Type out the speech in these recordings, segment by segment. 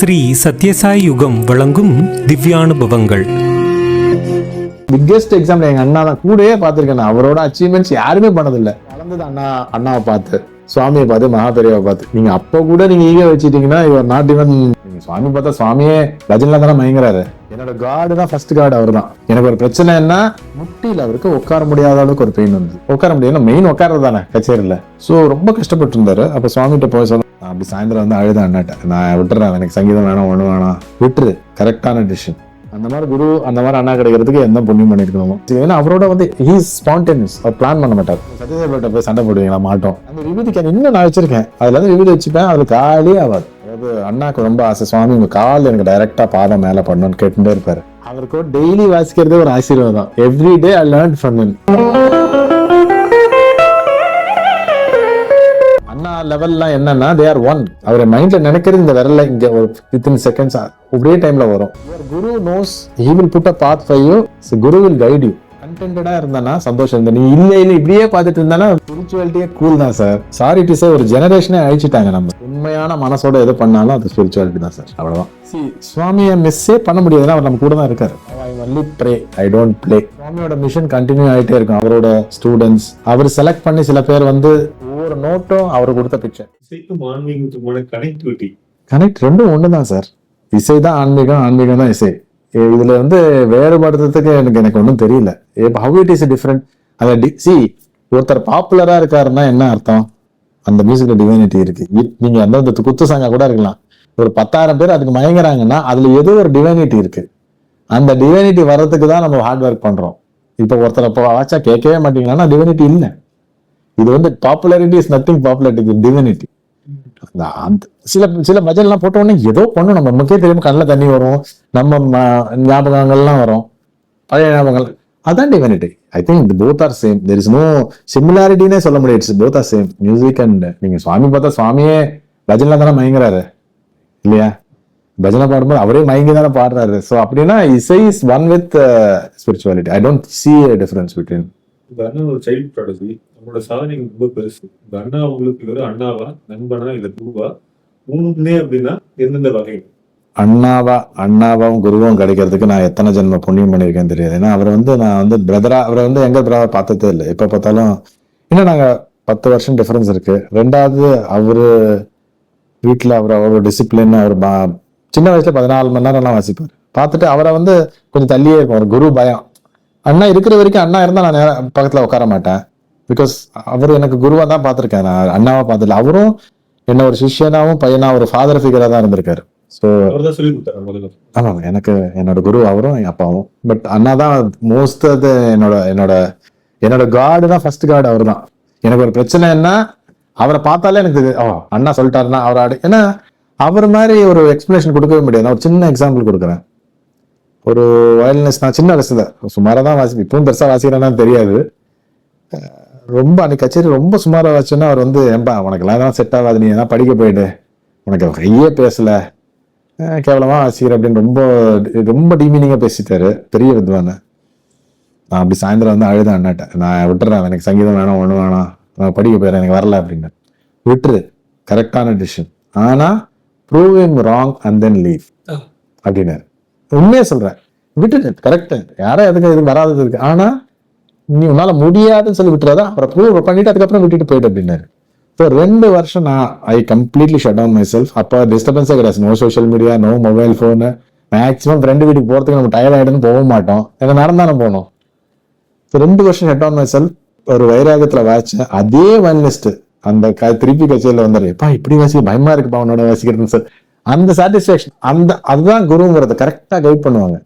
ஸ்ரீ சத்யசாய் யுகம் வழங்கும் திவ்யானுபவங்கள். Biggest example எங்க அண்ணா தான். கூடயே பார்த்திருக்கேன் நான். அவரோட அச்சீவ்மெண்ட்ஸ் யாருமே பண்ணதில்லை. வளர்ந்தது அண்ணா அண்ணாவை பார்த்து சுவாமியை பார்த்து மகாபெரியாவை பார்த்து. நீங்க அப்போ கூட நீங்க ஈக வச்சுட்டீங்கன்னா இவர் நாட் ஈவன் சுவாமி பார்த்தா சுவாமியே பஜன்ல தானே மயங்குறாரு. என்னோட கார்டு தான் ஃபர்ஸ்ட் கார்டு அவர் தான். எனக்கு ஒரு பிரச்சனை என்ன? முட்டியில் அவருக்கு உட்கார முடியாத அளவுக்கு ஒரு பெயின் வந்து. உட்கார முடியாது மெயின் உட்காரது தானே கச்சேரியில். ஸோ ரொம்ப கஷ்டப்பட்டு இருந்தாரு அப்போ சுவாமிகிட்ட போய் சொல்ல நான் அப்படி சாயந்தரம் வந்து அழுத அண்ணாட்ட. நான் விட்டுறேன் எனக்கு சங்கீதம் வேணாம் ஒன்று வேணாம். விட்டுரு கரெக்டான டிசிஷன் அந்த மாதிரி குரு அந்த மாதிரி அண்ணா கிடைக்கிறதுக்கு எந்த புண்ணியம் பண்ணிருக்கணுமோ. ஏன்னா அவரோட வந்து ஹீஸ் ஸ்பான்டேனியஸ் அவர் பிளான் பண்ண மாட்டார். சத்யதேவர்கிட்ட போய் சண்டை போடுவீங்களா மாட்டோம். அந்த விபூதிக்கு இன்னும் நான் வச்சிருக்கேன். அதுல இருந்து விபூதி வச்சுப்பேன் அதுல காலே ஆகாது. அதாவது அண்ணாக்கு ரொம்ப ஆசை சுவாமி உங்க கால் எனக்கு டைரக்டா பாதம் மேல பண்ணணும்னு கேட்டுட்டே இருப்பாரு. அவருக்கு டெய்லி வாசிக்கிறதே ஒரு ஆசீர்வாதம். Every day I learn from லெவல்லாம் என்னன்னா தே ஆர் ஒன் அவர் மைண்ட்ல நினைக்கிறது இந்த விரல்ல இங்க ஒரு வித்தின் செகண்ட்ஸ் ஒரே டைம்ல வரும். Your guru knows he will put a path for you guru will guide you கண்டென்டடா இருந்தானா சந்தோஷம் இருந்தா நீ இல்ல இல்ல இப்படியே பார்த்துட்டு இருந்தானா ஸ்பிரிச்சுவாலிட்டியே கூல் தான் சார் சாரி டு சே ஒரு ஜெனரேஷனே அழிச்சிட்டாங்க நம்ம. உண்மையான மனசோட எது பண்ணாலும் அது ஸ்பிரிச்சுவாலிட்டி தான் சார் அவ்வளவுதான். சுவாமியை மிஸ்ஸே பண்ண முடியாதுன்னா அவர் நம்ம கூட தான் இருக்காரு. I only pray I don't play சுவாமியோட மிஷன் கண்டினியூ ஆயிட்டே இருக்கும். அவரோட ஸ்டூடெண்ட்ஸ் அவர் செலக்ட் பண்ணி சில பேர் வந்து ஒவ்வொரு நோட்டும் அவர் கொடுத்த பிக்சர் இசைக்கும் ஆன்மீகத்துக்குமான கனெக்டிவிட்டி கனெக்ட் ரெண்டும் ஒன்று தான் சார் இசை தான் ஆன்மீகம் ஆன்மீகம் தான் இசை. இதுல வந்து வேறுபடுறதுக்கு எனக்கு எனக்கு ஒன்றும் தெரியல. இப்போ ஹவு இட் இஸ் டிஃப்ரெண்ட் அந்த டி சி ஒருத்தர் பாப்புலரா இருக்காருன்னா என்ன அர்த்தம்? அந்த மியூசிக்ல டிவைனிட்டி இருக்கு. நீங்க அந்த குத்து சாங்கா கூட இருக்கலாம். ஒரு பத்தாயிரம் பேர் அதுக்கு மயங்குறாங்கன்னா அதுல ஏதோ ஒரு டிவைனிட்டி இருக்கு. அந்த டிவைனிட்டி வர்றதுக்கு தான் நம்ம ஹார்ட் ஒர்க் பண்றோம். இப்போ ஒருத்தரை இப்போ வாட்சா கேட்கவே மாட்டீங்கன்னா டிவைனிட்டி இல்லை. இது வந்து popularity is nothing popularity divinity அந்த சில சில பஜன்லாம் போட்ட உடனே ஏதோ பண்ணும். நம்ம நமக்கே தெரியும் கண்ணில் தண்ணி வரும். நம்ம ம- ஞாபகங்கள்லாம் வரும். பழைய ஞாபகங்கள். அதான் divinity I think both are same there is no சிமிலாரிட்டினே சொல்ல முடியாது. It's both are same music and நீங்க சுவாமி பார்த்தா சுவாமியே பஜனில் தானே மயங்குறாரு. இல்லையா? பஜனை பாடும்போது அவரே மயங்கி தானே பாடுறாரு. ஸோ அப்படின்னா இசை is one with spirituality I don't see a difference between இந்த அண்ணா ஒரு சைல்ட் ப்ராடக்ட் நம்மளோட சாதனை ரொம்ப பெருசு. இந்த அண்ணா உங்களுக்கு ஒரு அண்ணாவா நண்பனா இல்ல குருவா? மூணுமே அப்படின்னா எந்தெந்த வகைகள் அண்ணாவா அண்ணாவாவும் குருவும் கிடைக்கிறதுக்கு நான் எத்தனை ஜென்ம புண்ணியம் பண்ணியிருக்கேன் தெரியாது. ஏன்னா அவர் வந்து நான் வந்து பிரதரா அவரை வந்து எங்க பிரதரா பார்த்ததே இல்லை. எப்போ பார்த்தாலும் இன்னும் நாங்கள் பத்து வருஷம் டிஃப்ரென்ஸ் இருக்கு. ரெண்டாவது அவரு வீட்டில் அவர் அவரோட டிசிப்ளின் அவர் பா- சின்ன வயசுல பதினாலு மணி நேரம்லாம் வாசிப்பார். பார்த்துட்டு அவரை வந்து கொஞ்சம் தள்ளியே இருக்கும். ஒரு குரு பயம். அண்ணா இருக்கிற வரைக்கும் அண்ணா இருந்தா நான் பக்கத்துல உட்கார மாட்டேன். பிகாஸ் அவர் எனக்கு குருவா தான் பார்த்திருக்கேன் நான் அண்ணாவா பார்த்ததில்ல. அவரும் என்ன ஒரு சிஷ்யனாவும் பையனா ஒரு ஃபாதர் ஃபிகரா தான் இருந்திருக்காரு. ஸோ ஆமாம் எனக்கு என்னோட குரு அவரும் என் அப்பாவும். பட் அண்ணா தான் மோஸ்ட் அது என்னோட என்னோட என்னோட காடு தான் ஃபர்ஸ்ட் கார்டு அவர் தான். எனக்கு ஒரு பிரச்சனை என்ன அவரை பார்த்தாலே எனக்கு ஓ அண்ணா சொல்லிட்டாருன்னா அவர் ஆடு ஏன்னா அவர் மாதிரி ஒரு எக்ஸ்பிளேஷன் கொடுக்கவே முடியாது. நான் ஒரு சின்ன எக்ஸாம்பிள் கொடுக்குறேன். ஒரு வயலினஸ் நான் சின்ன வயசுல சுமாராக தான் வாசி இப்பவும் பெருசா வாசிக்கிறேன்னா தெரியாது. ரொம்ப அன்னைக்கு கச்சேரி ரொம்ப சுமாராக வச்சோன்னா அவர் வந்து ஏன்பா உனக்கெல்லாம் தான் செட் ஆகாது நீ எதனா படிக்க போயிடு. உனக்கு கையே பேசல. அஹ் கேவலமா வாசிக்கிற அப்படின்னு ரொம்ப ரொம்ப டீமீனிங்கா பேசிட்டாரு. பெரிய வித்வான. நான் அப்படி சாயந்தரம் வந்து அழுத அண்ணாட்ட. நான் விட்டுறேன் எனக்கு சங்கீதம் வேணாம் ஒண்ணு வேணாம். நான் படிக்க போயிடுறேன் எனக்கு வரல அப்படின்னு. விட்டுரு. கரெக்டான டிசிஷன் ஆனா prove him wrong and then leave அப்படின்னாரு. உண்மையாக சொல்கிறேன் விட்டுட்டு கரெக்டு யாரும் எதுக்கு எதுக்கு வராதது இருக்கு. ஆனால் நீ உன்னால் முடியாதுன்னு சொல்லி விட்டுறாதா? அப்புறம் ப்ரூவ் பண்ணிட்டு அதுக்கப்புறம் விட்டுட்டு போயிட்டு அப்படின்னாரு. ஸோ ரெண்டு வருஷம் நான் I completely shut down myself அப்போ டிஸ்டர்பன்ஸே கிடையாது. No social media no mobile phone maximum friend வீட்டுக்கு போகிறதுக்கு நம்ம டயர்ட் ஆகிடுன்னு போக மாட்டோம். ஏன்னா நடந்தானே போனோம். ஸோ ரெண்டு வருஷம் ஷட் டவுன் மை செல்ஃப் ஒரு வைராகத்தில் வாச்சேன் அதே வயலினிஸ்ட் அந்த க திருப்பி கச்சேரியில் வந்தார். எப்பா இப்படி வாசிக்க பயமா இருக்குப்பா உன்னோட வாசிக்கிறதுன்னு சார் அந்த சாட்டிஸ்ஃபேக்ஷன் அந்த அதுதான் குருங்கிறத கரெக்டாக கைட் பண்ணுவாங்க.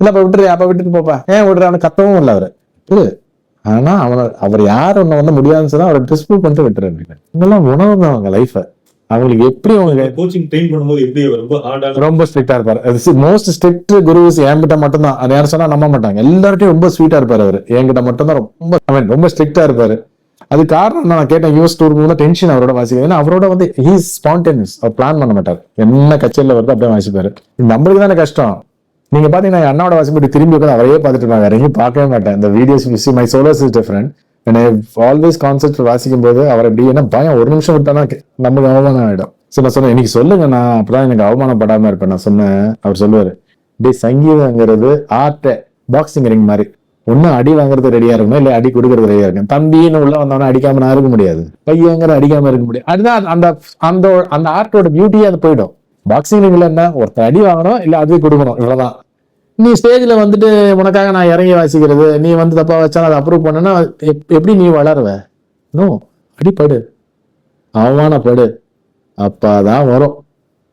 இல்லப்பா விட்டுரு அப்ப விட்டுட்டு போப்பா. ஏன் விடுற? அவனை கத்தவும் இல்லை அவரு. விடு. ஆனா அவனை அவர் யார் ஒண்ணு வந்து முடியாதுன்னு சொன்னா அவரை டிஸ்பியூட் பண்ணிட்டு விட்டுரு அப்படின்னு. இதெல்லாம் உணவு அவங்க லைஃப அவங்களுக்கு எப்படி அவங்க கோச்சிங் ட்ரெயின் பண்ணும்போது எப்படி ரொம்ப ரொம்ப ஸ்ட்ரிக்டா இருப்பாரு. மோஸ்ட் ஸ்ட்ரிக்ட் குருஸ் என்கிட்ட மட்டும்தான். அது யாரும் சொன்னா நம்ப மாட்டாங்க. எல்லார்ட்டையும் ரொம்ப ஸ்வீட்டா இருப்பாரு அவரு. என்கிட்ட மட்டும்தான் ரொம்ப I mean, ரொம்ப ஸ்ட்ரிக்டா இருப்பாரு. அது காரணம் நான் கேட்டேன் யூஎஸ் டூர் போது டென்ஷன் அவரோட வாசிக்க. ஏன்னா அவரோட வந்து ஹீஸ் ஸ்பான்டேனியஸ் அவர் பிளான் பண்ண மாட்டார். என்ன கச்சேரியில் வருது அப்படியே வாசிப்பாரு. நம்மளுக்கு தானே கஷ்டம். நீங்க பாத்தீங்கன்னா என் அண்ணாவோட வாசிப்படி திரும்பி உட்காந்து அவரையே பார்த்துட்டு இருப்பாங்க. எங்கேயும் பார்க்கவே மாட்டேன். இந்த videos my solos is different always concept வாசிக்கும் போது அவர் எப்படி என்ன பயம்? ஒரு நிமிஷம் விட்டானா நமக்கு அவமானம் ஆகிடும் சரி நான் சொன்னேன் இன்னைக்கு சொல்லுங்க நான் அப்பதான் எனக்கு அவமானப்படாம இருப்பேன். நான் சொன்னேன் அவர் சொல்லுவாரு டே சங்கீதங்கிறது ஆர்ட் பாக்ஸிங் ரிங் மாதிரி. ஒன்றும் அடி வாங்குறது ரெடியா இருக்கணும் இல்ல அடி கொடுக்கறது ரெடியா இருக்கணும். தம்பின்னு உள்ள வந்தவன அடிக்காம நான் இருக்க முடியாது. பையங்கிற அடிக்காம இருக்க முடியாது. அதுதான் அந்த அந்த அந்த ஆர்ட்டோட பியூட்டியே அது போயிடும். பாக்ஸிங் ரிங்ல என்ன? ஒருத்தர் அடி வாங்கணும் இல்ல அதுவே கொடுக்கணும். இவ்வளவுதான். நீ ஸ்டேஜில் வந்துட்டு உனக்காக நான் இறங்கி வாசிக்கிறது நீ வந்து தப்பாக வச்சாலும் அதை அப்ரூவ் பண்ணனா எப்- எப்படி நீ வளருவ? நோ அடிப்படு. அவமானப்படு. அப்பதான் வரும்.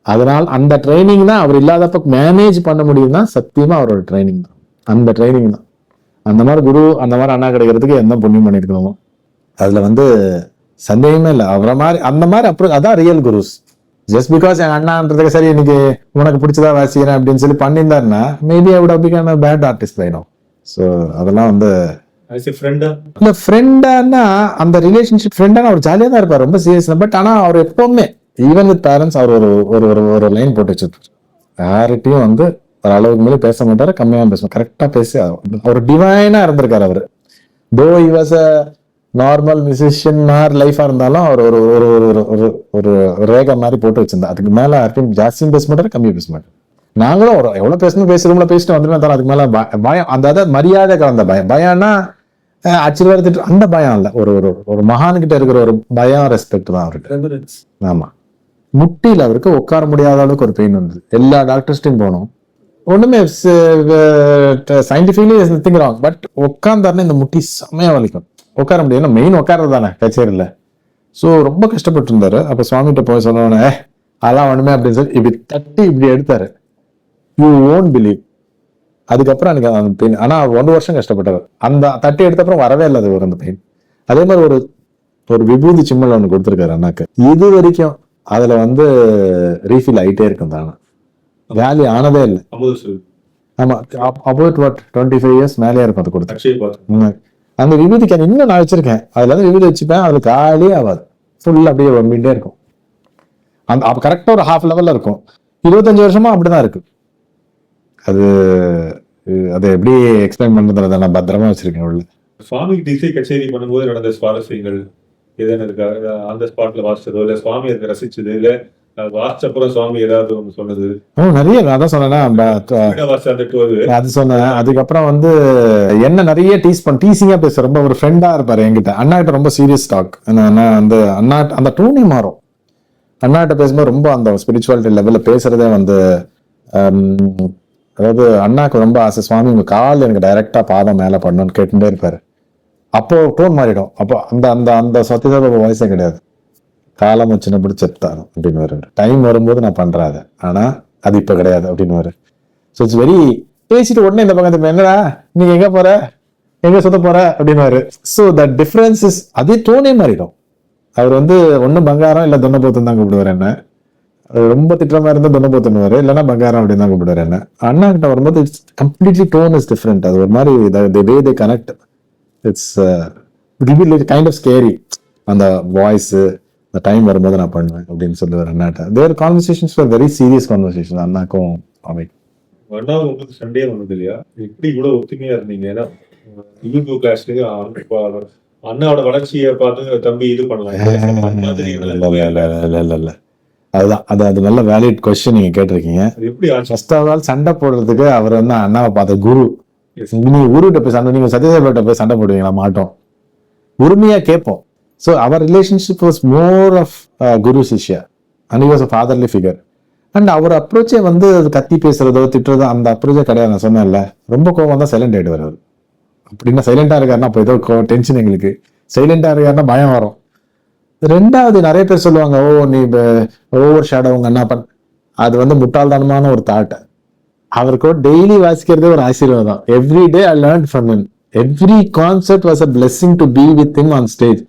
அதனால் அந்த ட்ரைனிங் தான் அவர் இல்லாதப்ப மேனேஜ் பண்ண முடியும்னா சத்தியமாக அவரோட ட்ரைனிங் தான். அந்த ட்ரைனிங் தான். அந்த மாதிரி குரு அந்த மாதிரி அண்ணா கிடைக்கிறதுக்கு என்ன புண்ணியம் பண்ணிருக்கணுமோ? அதுல வந்து சந்தேகமே இல்லை. அவரை மாதிரி அந்த மாதிரி அப்புறம் அதான் ரியல் குருஸ் ஜஸ்ட் பிகாஸ் என் அண்ணான்றதுக்கு சரி இன்னைக்கு உனக்கு பிடிச்சதா வாசிக்கிறேன் அப்படின்னு சொல்லி பண்ணியிருந்தாருன்னா maybe I would become bad artist ஆயிடும் ஸோ அதெல்லாம் வந்து இல்ல ஃப்ரெண்டானா அந்த ரிலேஷன்ஷிப் ஃப்ரெண்டானா அவர் ஜாலியா தான் இருப்பார் ரொம்ப சீரியஸ் பட் ஆனா அவர் எப்பவுமே ஈவன் வித் பேரண்ட்ஸ் அவர் ஒரு ஒரு ஒரு ஒரு லைன் போட்டு வச்சிருப்பாரு. யார்கிட்டயும் வந்து ஒரு அளவுக்கு மேலே பேச மாட்டாரு கம்மியாக பேசுவார். கரெக்டா பேசி அவர் டிவைனா இருந்திருக்காரு அவர். தோ இவாஸ் அ நார்மல் மியூசிஷியன் மாதிரி லைஃபா இருந்தாலும் அவர் ஒரு ஒரு ஒரு ஒரு ஒரு ரேகை மாதிரி போட்டு வச்சிருந்தா அதுக்கு மேல யார்ட்டையும் ஜாஸ்தியும் பேச மாட்டாரு கம்மியாக பேச மாட்டாரு. நாங்களும் ஒரு எவ்வளவு பேசணும் பேசுறோம்ல பேசிட்டு வந்துருமே தவிர அதுக்கு மேல பய- பயம் அந்த அதாவது மரியாதை கலந்த பயம். பயம்னா அஹ், ஆச்சரியப்படுத்திட்டு அந்த பயம் இல்ல. ஒரு ஒரு ஒரு மகான் கிட்ட இருக்கிற ஒரு பயம் ரெஸ்பெக்ட் தான் அவருக்கு. ரெவரன்ஸ் ஆமா. முட்டியில அவருக்கு உட்கார முடியாத அளவுக்கு ஒரு பெயின் வந்தது. எல்லா டாக்டர்ஸ்டையும் போனோம். ஒண்ணுமே சயின்டிபிக்லி திங் ராங் பட் உட்காந்தாருன்னா இந்த முட்டி செமையா வலிக்கும். உட்கார முடியாது. மெயின் உட்கார்றது தானே கச்சேரியில். ஸோ ரொம்ப கஷ்டப்பட்டு இருந்தாரு அப்போ சுவாமிகிட்ட போய் சொன்னோன்னே அதெல்லாம் ஒண்ணுமே அப்படின்னு சொல்லி இப்படி தட்டி இப்படி எடுத்தாரு. யூ ஓன் பிலீவ் அதுக்கப்புறம் எனக்கு அந்த பெயின் ஆனால் ஒரு வருஷம் கஷ்டப்பட்டாரு. அந்த தட்டி எடுத்த அப்புறம் வரவே இல்லை அது ஒரு அந்த பெயின் அதே மாதிரி ஒரு ஒரு விபூதி சிம்மல் ஒன்று கொடுத்துருக்காரு அண்ணாக்கு. இது வரைக்கும் அதில் வந்து ரீஃபில் ஆகிட்டே இருக்கும் தானே வேலி ஆனதே இல்லை. ஆமா about what twenty five years மேலேயே இருக்கும் அது கொடுத்து. அந்த விபூதிக்கு அது இன்னும் நான் வச்சிருக்கேன். அதுல இருந்து விபூதி வச்சுப்பேன் அதுல காலியே ஆகாது. ஃபுல்லா அப்படியே வம்பிட்டே இருக்கும். அந்த அப்ப கரெக்டா ஒரு ஹாஃப் லெவல்ல இருக்கும். இருபத்தஞ்சு வருஷமா அப்படிதான் இருக்கு. அது அதை எப்படி எக்ஸ்பிளைன் பண்றதுல நான் பத்திரமா வச்சிருக்கேன் உள்ள. சுவாமிக்கு இசை கச்சேரி பண்ணும்போது நடந்த சுவாரஸ்யங்கள் எதனா இருக்கா அந்த ஸ்பாட்ல வாசிச்சதோ இல்ல சுவாமி அதை ரசிச்சது இல்ல அஹ், வாசிச்ச அப்புறம் சுவாமி ஏதாவது சொன்னது? நிறைய அதான் அந்த டூர் அது சொன்னேன். அதுக்கப்புறம் வந்து என்ன நிறைய டீஸ் பண்ண டீசிங்கா பேச ரொம்ப ஒரு ஃப்ரெண்டா இருப்பாரு என்கிட்ட. அண்ணா கிட்ட ரொம்ப சீரியஸ் டாக் அண்ணா வந்து அண்ணா அந்த டோனே மாறும். அண்ணா கிட்ட பேசும்போது ரொம்ப அந்த ஸ்பிரிச்சுவாலிட்டி லெவல்ல பேசுறதே வந்து அதாவது அண்ணாக்கு ரொம்ப ஆசை. சுவாமி உங்க கால் எனக்கு டைரக்டா பாதம் மேல பண்ணணும்னு கேட்டுட்டே இருப்பாரு. அப்போ டோன் மாறிடும். அப்போ அந்த அந்த அந்த சத்யதேவ வாய்ஸே கிடையாது. காலம் வச்சுன பிடிச்ச செத்தாரும் அப்படின்னு வரு டைம் வரும்போது நான் பண்றேன் அதை அது இப்போ கிடையாது அப்படின்னு ஸோ இட்ஸ் வெரி பேசிட்டு உடனே இந்த பக்கம் என்னடா? நீ எங்கே போற? எங்கே சுத்த போற? அப்படின்னு ஸோ த டிஃப்ரென்ஸ் இஸ் அதே டோனே மாறிடும். அவர் வந்து ஒன்றும் பங்காரம் இல்லை தொன்னபோத்தன் தான் கூப்பிடுவார் என்ன. அவர் ரொம்ப திட்டமாக மாதிரி இருந்தா தொன்னபோத்தன்னுவாரு இல்லைன்னா பங்காரம் அப்படின்னு தான் கூப்பிடுவார் என்ன. அண்ணா கிட்ட வரும்போது it's completely tone is different அது ஒரு மாதிரி way they connect it's kind of scary அந்த வாய்ஸு அந்த டைம் வரும்போது நான் பண்ணுவேன் அப்படின்னு சொல்லுவார் அண்ணாட்ட. Their conversations very serious conversation அண்ணாக்கும் அவை. அண்ணா உங்களுக்கு சண்டே வந்தது இல்லையா? எப்படி இவ்வளவு ஒத்துமையா இருந்தீங்க? ஏன்னா யூடியூப் கிளாஸ்லயே அண்ணாவோட வளர்ச்சியை பார்த்து தம்பி இது பண்ணலாம். அதுதான். அது அது நல்ல வேலிட் கொஸ்டின் நீங்க கேட்டிருக்கீங்க. எப்படி ஆச்சு ஃபர்ஸ்ட் ஆஃப் ஆல் சண்டை போடுறதுக்கு அவர் வந்து அண்ணாவை பார்த்த குரு. நீங்க குருகிட்ட போய் சண்டை நீங்க சத்யதேவர்கிட்ட போய் சண்டை போடுவீங்களா? மாட்டோம். உரிமையா கேட்போம். So our relationship was more of guru shishya and was a fatherly figure and அவர் அப்ரோச்சே வந்து அது கத்தி பேசுறதோ திட்டுறதோ அந்த அப்ரோச்சே கிடையாது. நான் சொன்னேன்ல ரொம்ப கோவம் தான் சைலண்ட் ஆயிடுவார் அவர். அப்படின்னா சைலண்டாக இருக்காருன்னா அப்போ ஏதோ கோ டென்ஷன் எங்களுக்கு. சைலண்டாக இருக்காருன்னா பயம் வரும். ரெண்டாவது நிறைய பேர் சொல்லுவாங்க ஓ நீ ஓவர் ஷேடோ உங்க என்ன பண்ண அது வந்து முட்டாள்தனமான ஒரு தாட் அவருக்கு டெய்லி வாசிக்கிறதே ஒரு ஆசீர்வாதம். Every day I learn from him every concept was a blessing to be with him on stage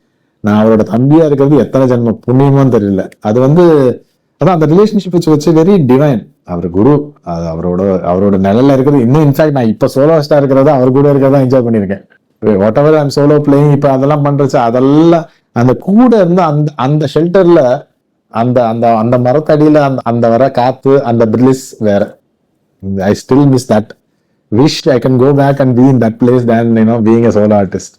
நான் அவரோட தம்பியா இருக்கிறது எத்தனை ஜென்ம புண்ணியமான்னு தெரியல. அது வந்து அதான் அந்த ரிலேஷன்ஷிப் வச்சு வச்சு வெரி டிவைன் அவர் குரு அது அவரோட அவரோட நிலையில இருக்கிறது. இன்னும் இன்ஃபேக்ட் நான் இப்போ சோலோ ஸ்டார் இருக்கிறத அவர் கூட இருக்கிறதா என்ஜாய் பண்ணியிருக்கேன். Whatever I'm solo playing இப்போ அதெல்லாம் பண்றச்சு அதெல்லாம் அந்த கூட இருந்து அந்த அந்த ஷெல்டர்ல அந்த அந்த அந்த மரத்தடியில அந்த அந்த வர காத்து அந்த பிரிலிஸ் வேற. I still miss that wish I can go back and be in that place then you know being being a solo artist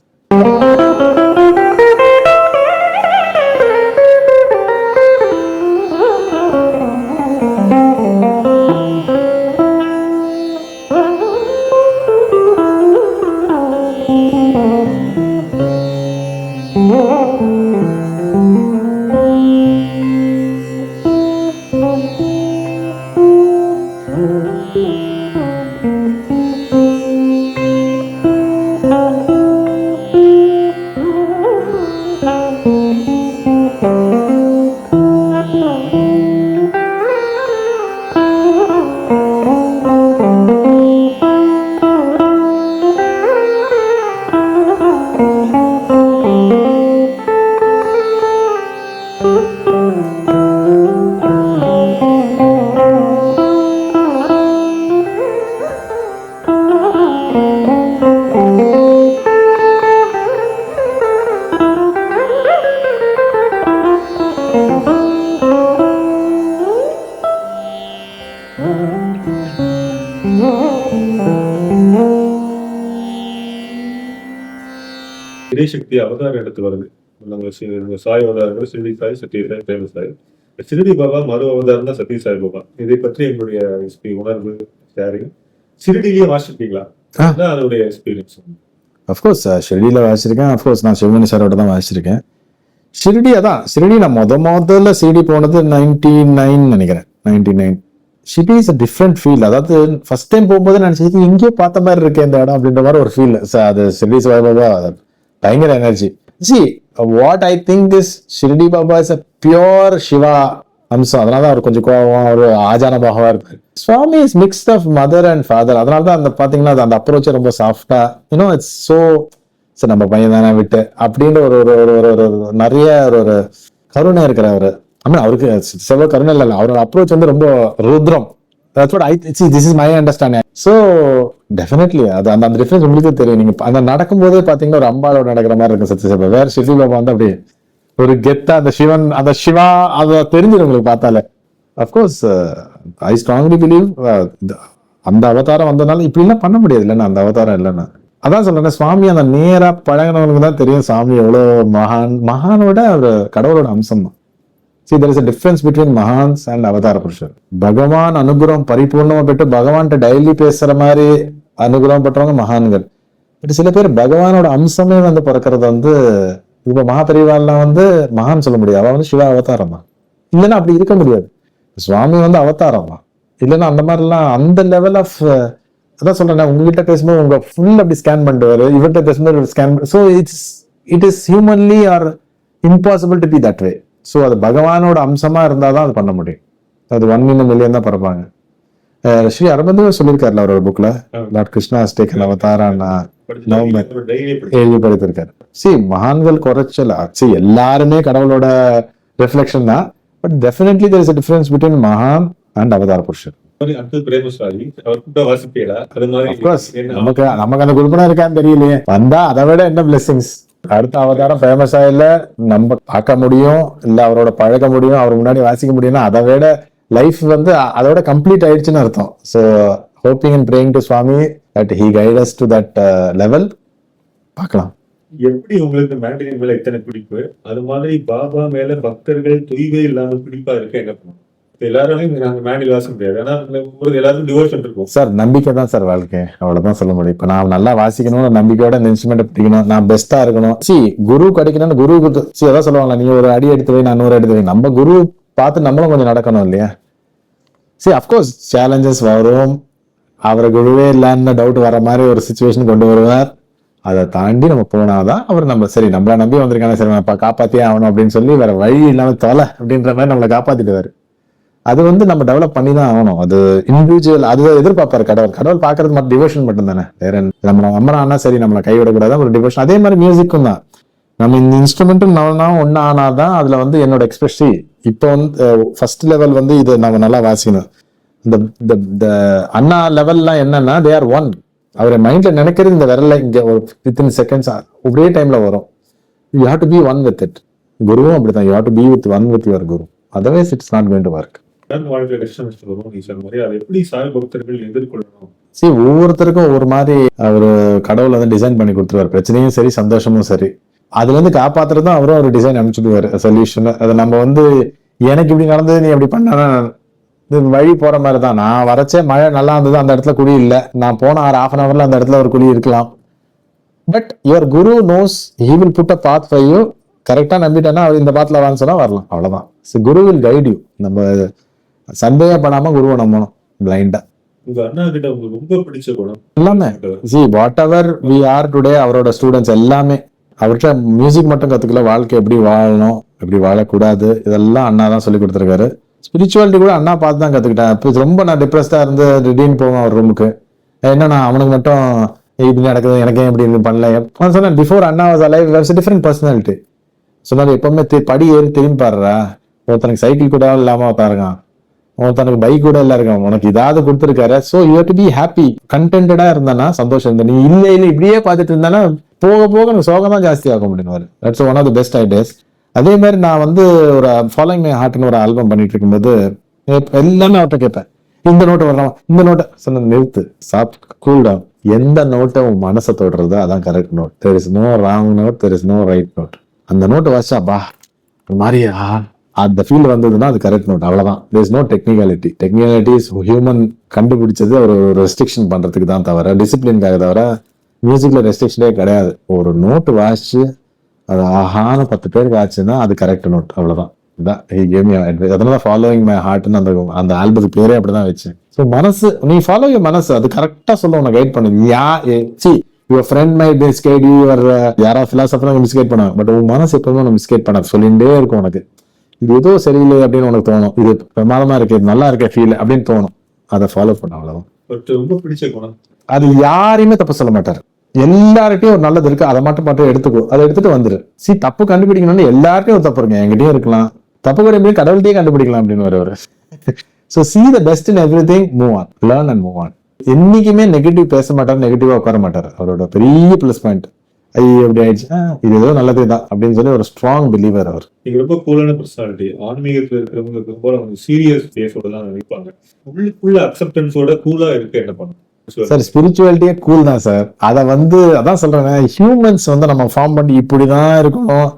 இறைசக்தி அவதாரம் எடுத்து வருது சாய் அவதாரங்கள் சிறுடி சாய் சத்ய சாய் பிரேம சாய். சிறுடி பாபா மறு அவதாரம் தான் சத்ய சாய் பாபா. இதை பற்றி எங்களுடைய எஸ்பி உணர்வு ஷேரிங் சிறுடிலேயே வாசிப்பீங்களா? ஆ. அதுதான் அதோடைய எக்ஸ்பீரியன்ஸ் அஃப்கோர்ஸ் ஷிரடியில் வாசிச்சிருக்கேன். அஃப்கோர்ஸ் நான் சிவமணி சாரோட தான் வாசிச்சிருக்கேன். ஷிரடி அதான். ஷிரடி நான் முத முதல்ல சிடி போனது நைன்டி நைன் நினைக்கிறேன். Ninety nine Shirdi is a different feel அதாவது ஃபர்ஸ்ட் டைம் போகும்போது நினைச்சது எங்கேயோ பார்த்த மாதிரி இருக்கு இந்த இடம் அப்படின்ற மாதிரி ஒரு ஃபீல் அது ஷிரடி சாய்பாபா பயங்கர energy see what I think is Shirdi Baba is a pure Shiva அம்சம் அதனால தான் அவர் கொஞ்சம் கோபம் ஒரு ஆஜான இருப்பார். Swami is mix of mother and father அதனால தான் அந்த பாத்தீங்கன்னா அது அந்த அப்ரோச் ரொம்ப சாஃப்டா யூனோ இட்ஸ் சோ சரி நம்ம பையன் தானே விட்டு அப்படின்ற ஒரு ஒரு ஒரு ஒரு ஒரு நிறைய ஒரு ஒரு கருணை இருக்கிற அவர். ஐ அவருக்கு செவ்வ கருணை இல்லை அவரோட அப்ரோச் வந்து ரொம்ப ருத்ரம். That's what I see. This is my. Definitely அது அந்த அந்த டிஃபரன்ஸ் உங்களுக்கு தெரியும். நீங்க அந்த நடக்கும்போதே பாத்தீங்கன்னா ஒரு அம்பாலோட நடக்கிற மாதிரி இருக்கும் சத்யசபா வேற சிசி பாபா வந்து அப்படியே ஒரு கெத்தா அந்த சிவன் அந்த சிவா அத தெரிஞ்சிடும் உங்களுக்கு பார்த்தாலே. அஃப்கோர்ஸ் ஐ ஸ்ட்ராங்லி பிலீவ் அந்த அவதாரம் வந்ததுனால இப்படி எல்லாம் பண்ண முடியாது இல்லைன்னா அந்த அவதாரம் இல்லைன்னா. அதான் சொல்றேன் சுவாமி அந்த நேரா பழகினவங்களுக்கு தான் தெரியும் சாமி எவ்வளவு மகான் மகானோட ஒரு கடவுளோட அம்சம் தான் See, there is a difference between மகான்ஸ் அண்ட் அவதார புருஷர் பகவான் அனுகிரகம் பரிபூர்ணமா பெற்று பகவான்கிட்ட டெய்லி பேசுற மாதிரி அனுகிரகம் பெற்றவங்க மகான்கள் பட் சில பேர் பகவானோட அம்சமே வந்து பிறக்கிறது வந்து இப்ப மகாபரிவாலாம் வந்து மகான் சொல்ல முடியாது. அவன் வந்து சிவா அவதாரம்? தான் இல்லைன்னா அப்படி இருக்க முடியாது. சுவாமி வந்து அவதாரம்? தான் இல்லைன்னா அந்த மாதிரிலாம் அந்த லெவல் ஆஃப் அதான் சொல்றேன் உங்ககிட்ட பேசும்போது உங்க ஃபுல் அப்படி ஸ்கேன் பண்ணிட்டு இவர்கிட்ட பேசும்போது scan so it's it is humanly or impossible to be that way so அது பகவானோட அம்சமா இருந்தாதான் அது பண்ண முடியும். அது ஒன் மில்லியன் மில்லியன் தான் பிறப்பாங்க அஹ் ஸ்ரீ அரவிந்தே சொல்லியிருக்காருல அவரோட புக்ல லார்ட் கிருஷ்ணா ஸ்டேக் அவதாரானா நவம்பர். எழுதி படித்திருக்காரு. சி மகான்கள் குறைச்சல். சி எல்லாருமே கடவுளோட ரிஃப்ளெக்ஷன் தான். But definitely there is difference between மகான் அண்ட் அவதார என்ன? நமக்கு நமக்கு அந்த குருப்பனா இருக்கான்னு தெரியலையே. வந்தா அதை விட என்ன பிளெஸிங்ஸ் அடுத்த அவதாரம் ஃபேமஸ் இல்ல நம்ம பார்க்க முடியும் இல்ல அவரோட பழக முடியும் அவர் முன்னாடி வாசிக்க முடியும்னா அதை விட லைஃப் வந்து அதோட கம்ப்ளீட் ஆயிடுச்சுன்னு அர்த்தம். So hoping and praying to Swami that he guides to that level பார்க்கலாம். எப்படி உங்களுக்கு மேண்டரின் மேல இத்தனை பிடிப்பு? அது மாதிரி பாபா மேல பக்தர்கள் துய்வே இல்லாமல் பிடிப்பா இருக்கு என்ன பண்ணுவோம் இப்ப எல்லாராலையும் நாங்க மேண்டில் வாச சார் நம்பிக்கை தான் சார் வாழ்க்கை. அவ்வளவுதான் சொல்ல முடியும். இப்ப நான் நல்லா வாசிக்கணும் நம்பிக்கையோட இந்த இன்ஸ்ட்ருமெண்ட் பிடிக்கணும். நான் பெஸ்டா இருக்கணும். சி குரு கிடைக்கணும்னு குரு சி அதான் சொல்லுவாங்களா நீ ஒரு அடி எடுத்து வை நான் நூறு எடுத்து வை. நம்ம குரு பார்த்து நம்மளும் கொஞ்சம் நடக்கணும் இல்லையா? சி அஃப்கோர்ஸ் சேலஞ்சஸ் வரும். அவரை குருவே இல்லைன்னு டவுட் வர மாதிரி ஒரு சுச்சுவேஷன் கொண்டு வருவார். அதை தாண்டி நம்ம போனாதான் அவர் நம்ம சரி நம்மள நம்பி வந்திருக்காங்க சரி நம்ம காப்பாத்தியே ஆகணும் அப்படின்னு சொல்லி வேற வழி இல்லாம தொலை அப்படின்ற மாதிரி நம்மளை காப்பாத்திடுவாரு. அது வந்து நம்ம டெவலப் பண்ணி தான் ஆகணும். அது இண்டிவிஜுவல் அது எதிர்பார்ப்பாரு கடவுள். கடவுள் பாக்குறது மட்டும் டிவோஷன் மட்டும் தானே வேற என்ன? நம்ம நம்புறான்னா சரி நம்மளை கைவிடக்கூடாது. ஒரு டிவோஷன் அதே மாதிரி மியூசிக்கும் தான். நம்ம இந்த இன்ஸ்ட்ருமெண்ட்டும் நானா ஒன்னு ஆனாதான் அதுல வந்து என்னோட எக்ஸ்பிரஷி இப்போ வந்து ஃபர்ஸ்ட் லெவல் வந்து இது நம்ம நல்லா வாசிக்கணும். இந்த அண்ணா லெவல்லாம் என்னன்னா தே ஆர் ஒன் அவர் மைண்ட்ல நினைக்கிறது இந்த விரல இங்க ஒரு வித்தின் செகண்ட்ஸ் ஒரே டைம்ல வரும். You have to be one with it குருவும் அப்படிதான் you have to be with one with your guru. Otherwise it's not going to work வாழ்க்கை நீ சொன்ன மாதிரி அதை எப்படி சாய் பக்தர்கள் எதிர்கொள்ளணும்? சரி ஒவ்வொருத்தருக்கும் ஒவ்வொரு மாதிரி அவர் கடவுள் வந்து டிசைன் பண்ணி கொடுத்துருவார். பிரச்சனையும் சரி சந்தோஷமும் சரி. அதுல இருந்து காப்பாத்துறது தான் அவரும் ஒரு டிசைன் அனுப்பிச்சுடுவாரு. சொல்யூஷன் அதை நம்ம வந்து எனக்கு இப்படி நடந்தது நீ அப்படி பண்ண வழி போற மாதிரி தான். நான் வரைச்சே மழை நல்லா இருந்தது அந்த இடத்துல குழி இல்லை. நான் போன ஆறு ஹாஃப் அன் ஹவர்ல அந்த இடத்துல ஒரு குழி இருக்கலாம். But your guru knows he will put a path for you கரெக்டாக நம்பிட்டேன்னா அவர் இந்த பாத்தில் வாங்க சொன்னால் வரலாம். அவ்வளோதான் so guru will guide you நம்ம சந்தேகப்படாம குருவை நம்பணும் பிளைண்டா எல்லாமே. See whatever we are today அவரோட ஸ்டூடெண்ட்ஸ் எல்லாமே. அவர்கிட்ட மியூசிக் மட்டும் கத்துக்கல வாழ்க்கை எப்படி வாழணும் எப்படி வாழக்கூடாது இதெல்லாம் அண்ணா தான் சொல்லி கொடுத்துருக்காரு. ஸ்பிரிச்சுவாலிட்டி கூட அண்ணா பார்த்து தான் கத்துக்கிட்டேன் இப்போ ரொம்ப நான் டிப்ரெஸ்டா இருந்து திடீர்னு போவேன் அவர் ரூமுக்கு என்னன்னா அவனுக்கு மட்டும் இப்படி நடக்குது எனக்கு ஏன் இப்படி பண்ணல? சொன்னேன் before Anna was alive where's different personality சொன்னாரு எப்பவுமே படி ஏறி திரும்பி பாடுறா ஒருத்தனுக்கு சைக்கிள் கூட இல்லாம உட்காருக்கான் தனக்கு பைக் கூட இல்ல இருக்கான் உனக்கு இதாவது கொடுத்துருக்காரு. So you to be happy கண்டென்டா இருந்தானா சந்தோஷம் இருந்தா நீ இல்ல இல்ல இப்படியே பார்த்துட்டு இருந்தானா போக போக எனக்கு சோகம் தான் ஜாஸ்தி ஆகும் அப்படின்னு that's one of the best ideas அதே மாதிரி நான் வந்து ஒரு ஃபாலோயிங் மை ஹார்ட்னு ஒரு ஆல்பம் பண்ணிட்டு இருக்கும்போது எல்லாமே அவர்கிட்ட கேட்பேன். இந்த நோட்டு வரலாம்? இந்த நோட்டை சொன்ன நிறுத்து. சாப் கூல் டவுன் எந்த நோட்டை உன் மனசை தொடுறதோ அதான் correct note there is no wrong note there is no right note அந்த நோட்டை வாசிச்சா பா மாதிரியா அந்த ஃபீல் வந்ததுன்னா அது கரெக்ட் நோட் அவ்வளோதான் there is no technicality technicalities human கண்டுபிடிச்சது ஒரு ரெஸ்ட்ரிக்ஷன் பண்ணுறதுக்கு தான் தவிர டிசிப்ளின்காக தவிர மியூசிக்கில் ரெஸ்ட்ரிக்ஷனே கிடையாது. ஒரு நோட்டு வாசிச்சு அது ஆஹான பத்து பேருக்கு ஆச்சுன்னா அது கரெக்ட் நோட் அவ்வளோதான் இதான் ஹி கேம் அட்வைஸ் அதனால ஃபாலோவிங் மை ஹார்ட்னு அந்த அந்த ஆல்பத்துக்கு பேரே அப்படிதான் வச்சேன். ஸோ மனசு நீ ஃபாலோ யூ மனசு. அது கரெக்டாக சொல்ல உன்னை கைட் பண்ணுது yeah see your friend my misguide your யாராவது ஃபிலாசபர் மிஸ்கைட் பண்ணுவாங்க. பட் உன் மனசு எப்பவுமே உனக்கு மிஸ்கைட் பண்ண சொல்லிகிட்டே இருக்கும் உனக்கு. இது ஏதோ சரியில்லை அப்படின்னு உனக்கு தோணும். இது பிரமாதமா இருக்கு நல்லா இருக்க ஃபீல் அப்படின்னு தோணும். அதை ஃபாலோ பண்ண அவ்வளவுதான். பட் ரொம்ப பிடிச்ச குணம். அது யாரையுமே தப்பு சொல்ல மாட்டாரு. எல்லார்கிட்டயும் ஒரு நல்லது இருக்கு அதை மட்டும் மட்டும் எடுத்துக்கோ அதை எடுத்துட்டு வந்துரு. சி தப்பு கண்டுபிடிக்கணும்னு எல்லார்ட்டையும் ஒரு தப்பு இருக்கு. என்கிட்டயும் இருக்கலாம். தப்பு கண்டுபிடி கடவுள்கிட்டயே கண்டுபிடிக்கலாம் அப்படின்னு வருவாரு so see the best in everything move on learn and move on என்னைக்குமே நெகட்டிவ் பேச மாட்டார் நெகட்டிவா உட்கார மாட்டார். அவரோட பெரிய ப்ளஸ் பாயிண்ட் ஐயோ எப்படி ஆயிடுச்சு. ஆ, இது ஏதோ நல்லதே தான் அப்படின்னு சொல்லி ஒரு ஸ்ட்ராங் பிலீவர் அவர். நீங்க ரொம்ப கூலான பர்சனாலிட்டி ஆன்மீகத்துல இருக்கிறவங்க ரொம்ப அவங்க சீரியஸ் பேஸோட தான் நினைப்பாங்க. உள்ளுக்குள்ள அக்செப்டன்ஸோட கூலா இருக்க என்ன பண்ணும் சார் ஸ்பிரிச்சுவாலிட்டியே கூல் தான் சார் அதை வந்து அதான் சொல்றேன் ஹியூமன்ஸ் வந்து நம்ம ஃபார்ம் பண்ணி இப்படிதான் இருக்கணும்.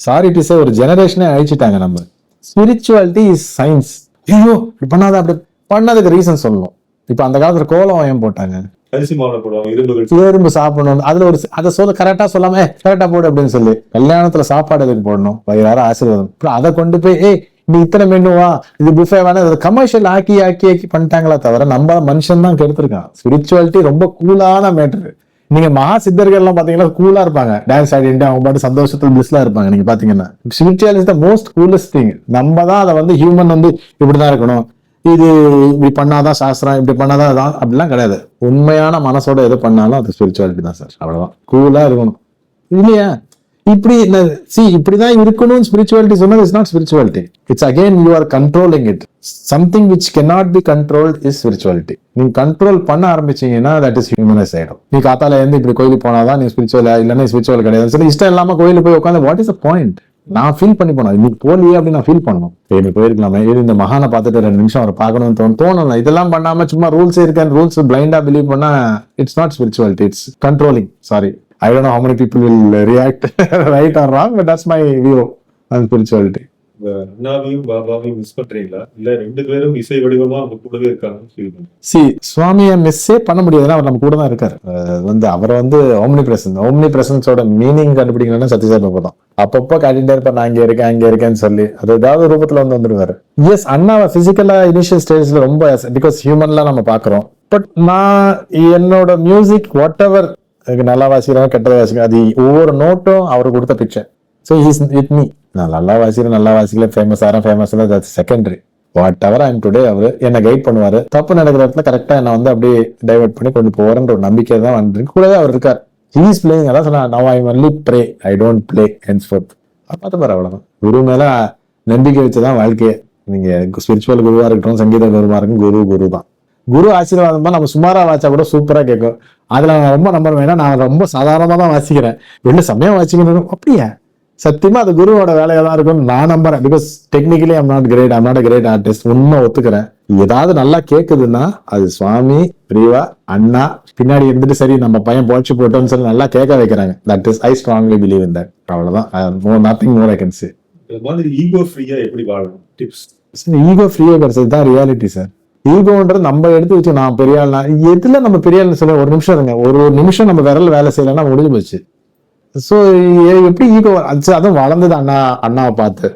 சாரி டு சே ஒரு ஜெனரேஷனே அழிச்சிட்டாங்க நம்ம. ஸ்பிரிச்சுவாலிட்டி இஸ் சயின்ஸ் ஐயோ பண்ணாத அப்படி பண்ணதுக்கு ரீசன் சொல்லணும். இப்ப அந்த காலத்துல கோலம் ஏன் போட்டாங்க. அரிசி மாவுல போடுவாங்க இரும்புகள் எறும்பு சாப்பிடணும். அதுல ஒரு அதை சொல்ல கரெக்டா சொல்லாம கரெக்டா போடு அப்படின்னு சொல்லி கல்யாணத்துல சாப்பாடு எதுக்கு போடணும்? வயிறார ஆசீர்வாதம். அப்புறம் அதை கொண்டு போய் ஏய் நீ இத்தனை மெனுவா இது புஃபே வேணா இது கமர்ஷியல் ஆக்கி ஆக்கி ஆக்கி பண்ணிட்டாங்களா தவிர நம்ம மனுஷன் தான் கெடுத்திருக்கான். ஸ்பிரிச்சுவாலிட்டி ரொம்ப கூலான மேட்டர் நீங்க மகா சித்தர்கள் எல்லாம் பாத்தீங்கன்னா கூலா இருப்பாங்க. டான்ஸ் ஆடிட்டு அவங்க பாட்டு சந்தோஷத்துல பிளிஸ்லா இருப்பாங்க. நீங்க பாத்தீங்கன்னா spiritual is the most coolest thing நம்ம தான் அதை வந்து ஹியூமன் வந்து இப்படிதான் இருக்கணும். இது இப்படி பண்ணாதான் சாஸ்திரம் இப்படி பண்ணாதான் இதான் அப்படிலாம் கிடையாது. உண்மையான மனசோட எது பண்ணாலும் அது ஸ்பிரிச்சுவாலிட்டி தான் சார். அவ்வளவுதான். கூலா இருக்கணும். இல்லையா? இப்படி சி இப்படிதான் இருக்கணும்னு ஸ்பிரிச்சுவாலிட்டி சொன்னது is not spirituality it's again you are controlling it something which cannot be control is spirituality நீங்க கண்ட்ரோல் பண்ண ஆரம்பிச்சீங்கன்னா தட் இஸ் ஹியூமனைஸ் ஆயிடும். நீ காத்தால இருந்து இப்படி கோயிலுக்கு போனாதான் நீ ஸ்பிரிச்சுவல் இல்லைன்னா ஸ்பிரிச்சுவல் கிடையாது சரி இஷ்டம் இல்லாம கோயிலுக்கு போய் உட்காந்து வாட் இஸ் அ பாயிண்ட் நான் ஃபீல் பண்ணி போனேன். இன்னைக்கு போலியே அப்படின்னு நான் ஃபீல் பண்ணணும். ஏய், போயிருக்கலாமே. இது இந்த மகானை பார்த்துட்டு ரெண்டு நிமிஷம் அவரை பார்க்கணும்னு தோணும் தோணல. இதெல்லாம் பண்ணாம சும்மா ரூல்ஸ் இருக்கேன் ரூல்ஸ் பிளைண்டா பிலீவ் பண்ணா it's not spirituality it's controlling sorry I don't how many people will react right or wrong but that's my view and spirituality அண்ணாவையும் பாபாவையும் மிஸ் பண்றீங்களா? இல்ல ரெண்டு பேரும் இசை வடிவமா அவங்க கூடவே பண்ணுங்க சி சுவாமியை மிஸ்ஸே பண்ண முடியாதுன்னா அவர் நம்ம கூட தான் இருக்காரு. வந்து அவர் வந்து ஓம்னி பிரசன்ஸ் ஓம்னி பிரசன்ஸோட மீனிங் கண்டுபிடிக்கணும்னா சத்யசாய் பாபா தான் அப்பப்போ காட்டிட்டே இருப்பார் நான் இங்க இருக்கேன் அங்க இருக்கேன்னு சொல்லி. அது ஏதாவது ரூபத்துல வந்து வந்துருவாரு எஸ் அண்ணாவை பிசிக்கலா இனிஷியல் ஸ்டேஜ்ல ரொம்ப பிகாஸ் ஹியூமன்லாம் நம்ம பாக்குறோம் பட் நான் என்னோட மியூசிக் வாட் எவர் நல்லா வாசிக்கிறேன் கெட்டதை வாசிக்கிறேன் அது ஒவ்வொரு நோட்டும் அவர் கொடுத்த picture so he's with me நான் நல்லா வாசிக்கிறேன் நல்லா வாசிக்கல ஃபேமஸ் ஆகிறேன் famous that's secondary whatever I'm today அவர் என்னை கைட் பண்ணுவார். தப்பு நடக்கிற இடத்துல கரெக்டாக என்ன வந்து அப்படியே டைவர்ட் பண்ணி கொண்டு போகிறேன்ற ஒரு நம்பிக்கை தான் வந்துருக்கு கூடவே அவர் இருக்கார். ஹீஸ் பிளேயிங் அதான் சொன்னா now I only pray I don't play henceforth பார்த்து பாரு அவ்வளோதான் குரு மேலே நம்பிக்கை வச்சு தான் வாழ்க்கையே. நீங்கள் ஸ்பிரிச்சுவல் குருவாக இருக்கட்டும் சங்கீத குருவாக இருக்கும் குரு குரு தான். குரு ஆசீர்வாதம் தான் நம்ம சுமாராக வாச்சா கூட சூப்பராக கேட்கும். அதில் நான் ரொம்ப நம்பர் வேணா நான் ரொம்ப சாதாரணமாக தான் வாசிக்கிறேன். வெளில சமயம் வாசிக்கணும். அப்படியா? சத்தியமா அது குருவோட வேலையா தான் இருக்கும் நான் நம்புறேன். Because technically I'm not great I'm not great artist உண்மை ஒத்துக்கிறேன். ஏதாவது நல்லா கேக்குதுன்னா அது சுவாமி பிரிவா அண்ணா பின்னாடி இருந்துட்டு சரி நம்ம பையன் போச்சு போட்டோம்னு சொல்லி நல்லா கேட்க வைக்கிறாங்க. That is I strongly believe in that அவ்வளவுதான். No nothing more I can say ego ஃப்ரீயா எப்படி வாழணும்? டிப்ஸ் ஈகோ ஃப்ரீயா கிடைச்சது தான் ரியாலிட்டி சார் ஈகோன்றது நம்ம எடுத்து வச்சு நான் பெரிய ஆள்னா எதுல நம்ம பெரிய ஆள்னு சொல்ல ஒரு நிமிஷம் இருங்க. ஒரு ஒரு நிமிஷம் நம்ம விரல் வேலை செய்யலைன்னா முடிஞ்சு போச்சு. ஸோ எப்படி ஈகோ அதுவும் வளர்ந்தது அண்ணா அண்ணாவை பார்த்து.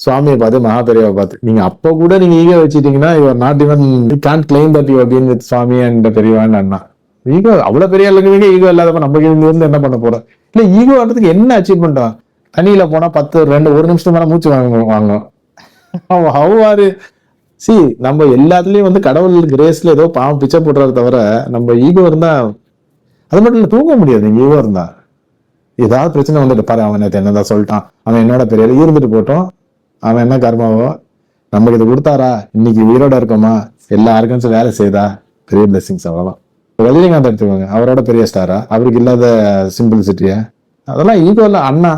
சுவாமியை பார்த்து மகாபெரியாவை பார்த்து. நீங்க அப்போ கூட நீங்க ego வச்சுட்டீங்கன்னா your not even can claim that you been with Swami and பெரியவான் அண்ணா. ஈகோ அவ்வளவு பெரிய அளவுக்கு ஈகோ இல்லாதப்ப நம்ம இருந்து என்ன பண்ண போறோம் இல்ல ஈகோ வர்றதுக்கு என்ன அச்சீவ்மெண்ட் தண்ணியில போனா பத்து ரெண்டு ஒரு நிமிஷம் மேல மூச்சு வாங்க வாங்கும் ஹவு ஆர் சி நம்ம எல்லாத்துலயும் வந்து கடவுள் கிரேஸ்ல ஏதோ பாவம் பிச்சை போடுறாரு தவிர நம்ம ஈகோ இருந்தா அது மட்டும் இல்ல தூங்க முடியாது. நீங்க ஈகோ இருந்தா. ஏதாவது பிரச்சனை வந்துட்டு பாரு அவன் நேத்து என்னதான் சொல்லிட்டான். அவன் என்னோட பெரிய இருந்துட்டு போட்டோம். அவன் என்ன கர்மாவோ? நமக்கு இது கொடுத்தாரா? இன்னைக்கு உயிரோட இருக்கோமா? எல்லா ஆர்கன்ஸும் வேலை செய்தா பெரிய பிளெஸிங்ஸ் அவ்வளோ ரஜினிகாந்த் எடுத்துக்கோங்க. அவரோட பெரிய ஸ்டாரா அவருக்கு இல்லாத சிம்பிளிசிட்டியா அதெல்லாம் ஈகோ இல்ல அண்ணா.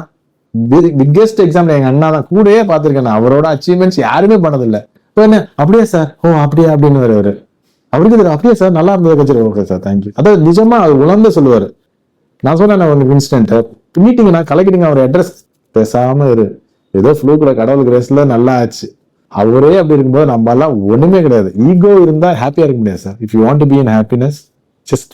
பிக்கெஸ்ட் எக்ஸாம்பிள் எங்க அண்ணா தான். கூடயே பார்த்துருக்கேன் அவரோட அச்சீவ்மெண்ட்ஸ் யாருமே பண்ணதில்லை. இப்போ என்ன? அப்படியே சார் ஓ அப்படியே அப்படின்னு வருவாரு அவருக்கு இது அப்படியே சார் நல்லா இருந்தது. கட்சி ஓகே சார் தேங்க்யூ அதாவது நிஜமா அவர் உணர்ந்து சொல்லுவாரு. நான் சொன்னேன் ஒன்று இன்ஸ்டன்ட் மீட்டிங் நான் கலக்கிட்டீங்க அவர் அட்ரஸ் பேசாம இரு. ஏதோ ஃப்ளூக்கில் கடவுள் கிரேஸ்ல நல்லா ஆச்சு. அவரே அப்படி இருக்கும்போது நம்ம எல்லாம் ஒண்ணுமே கிடையாது. ஈகோ இருந்தா ஹாப்பியா இருக்க முடியாது sir if you want to be in happiness just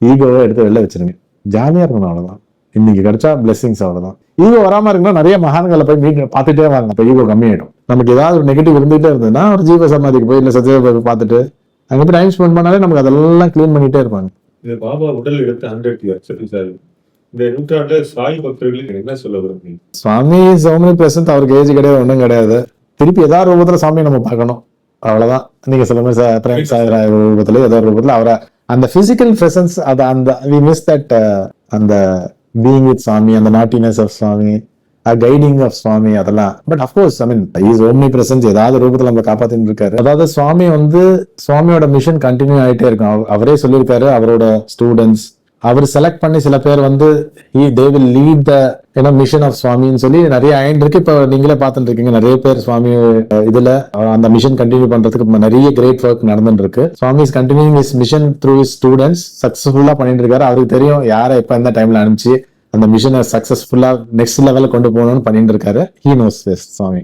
ஈகோவை எடுத்து வெளில வச்சிருங்க. ஜாலியா இருக்கணும் அவ்வளவுதான். இன்னைக்கு கிடைச்சா பிளெஸிங்ஸ் அவ்வளவுதான். ஈகோ வராம இருக்கணும் நிறைய மகான்களை போய் மீட் பார்த்துட்டே வாங்க. அப்போ ஈகோ கம்மியாயிடும். நமக்கு ஏதாவது ஒரு நெகட்டிவ் இருந்துகிட்டே இருந்ததுன்னா ஒரு ஜீவ சமாதிக்கு போய் இல்லை சத்யா போய் பார்த்துட்டு அங்கே போய் டைம் ஸ்பெண்ட் பண்ணாலே நமக்கு அதெல்லாம் க்ளீன் பண்ணிட்டே இருப்பாங்க. இது பாபா உடல் எடுத்த ஹண்ட்ரட் இயர் சத்ய சாய் இந்த நூற்றாண்டுல சாய் பக்தர்களுக்கு என்ன சொல்ல விரும்புறீங்க? சுவாமி சௌமி பிரசன்ட் அவருக்கு ஏஜ் கிடையாது ஒண்ணும் கிடையாது. திருப்பி ஏதாவது ரூபத்துல சாமியை நம்ம பார்க்கணும். அவ்வளவுதான். நீங்க சொல்ல மாதிரி பிரேம் சாயராய் ரூபத்துல ஏதோ ரூபத்துல அவரை அந்த பிசிக்கல் பிரசன்ஸ் அது அந்த வி மிஸ் தட் அந்த பீயிங் வித் சுவாமி அந்த naughtiness of Swami. Guiding of Swami அதெல்லாம். But of course I mean is omnipresence ஏதாவது ரூபத்தில் நம்ம காப்பாத்தின்னு இருக்காரு. அதாவது சுவாமி வந்து சுவாமியோட மிஷன் கண்டினியூ ஆகிட்டே இருக்கும். அவரே சொல்லியிருக்காரு அவரோட ஸ்டூடெண்ட்ஸ் அவர் செலக்ட் பண்ணி சில பேர் வந்து தே வில் லீட் த ஏன்னா மிஷன் ஆஃப் சுவாமின்னு சொல்லி நிறைய அயன் இருக்கு. இப்போ நீங்களே பார்த்துட்டு இருக்கீங்க. நிறைய பேர் சுவாமி இதுல அந்த மிஷன் கண்டினியூ பண்றதுக்கு நிறைய கிரேட் ஒர்க் நடந்துட்டு இருக்கு. Swami his continuing his mission through his students சக்சஸ்ஃபுல்லா பண்ணிட்டு இருக்காரு. அவருக்கு தெரியும் யாரை எப்ப எந்த டைம்ல அனுப்பிச்சு அந்த மிஷனை சக்சஸ்ஃபுல்லா நெக்ஸ்ட் லெவலில் கொண்டு போகணும்னு பண்ணிட்டு இருக்காரு. He knows Swami.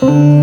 thank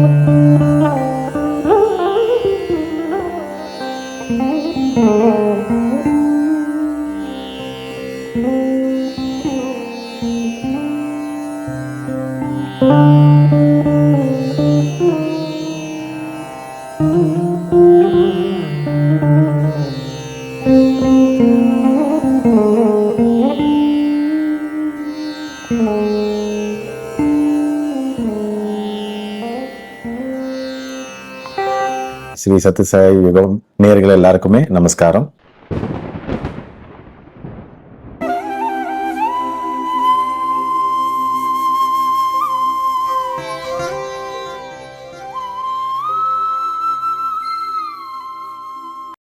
Sri Sathya Sai யுகம் நேர்கள் எல்லாருக்குமே நமஸ்காரம்